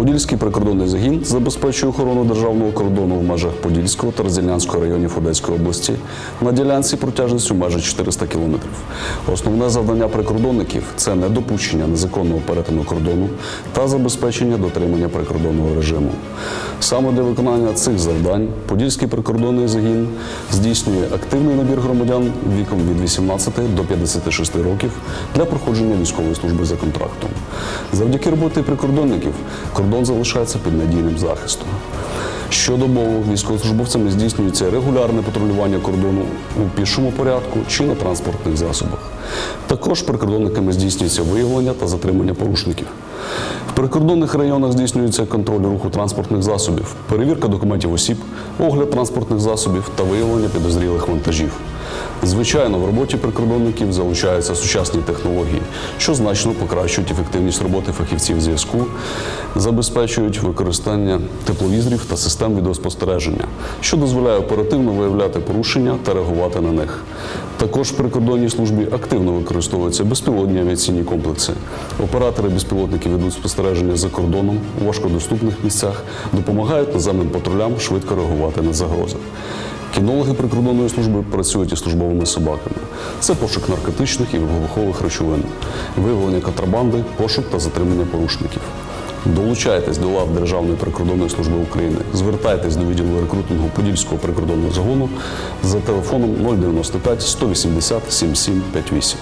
Подільський прикордонний загін забезпечує охорону державного кордону в межах Подільського та Розілянського районів Одеської області на ділянці протяжністю майже 400 кілометрів. Основне завдання прикордонників це недопущення незаконного перетину кордону та забезпечення дотримання прикордонного режиму. Саме для виконання цих завдань Подільський прикордонний загін здійснює активний набір громадян віком від 18 до 56 років для проходження військової служби за контрактом. Завдяки роботи прикордонників кордон залишається під надійним захистом. Щодобово військовослужбовцями здійснюється регулярне патрулювання кордону у пішому порядку чи на транспортних засобах. Також прикордонниками здійснюється виявлення та затримання порушників. В прикордонних районах здійснюється контроль руху транспортних засобів, перевірка документів осіб, огляд транспортних засобів та виявлення підозрілих вантажів. Звичайно, в роботі прикордонників залучаються сучасні технології, що значно покращують ефективність роботи фахівців зв'язку, забезпечують використання тепловізорів та систем відеоспостереження, що дозволяє оперативно виявляти порушення та реагувати на них. Також в прикордонній службі активно використовуються безпілотні авіаційні комплекси. Оператори безпілотників ведуть спостереження за кордоном у важкодоступних місцях, допомагають наземним патрулям швидко реагувати на загрози. Кінологи прикордонної служби працюють із службовими собаками. Це пошук наркотичних і вибухових речовин, виявлення контрабанди, пошук та затримання порушників. Долучайтесь до лав Державної прикордонної служби України. Звертайтесь до відділу рекрутингу Подільського прикордонного загону за телефоном 095 180 7758.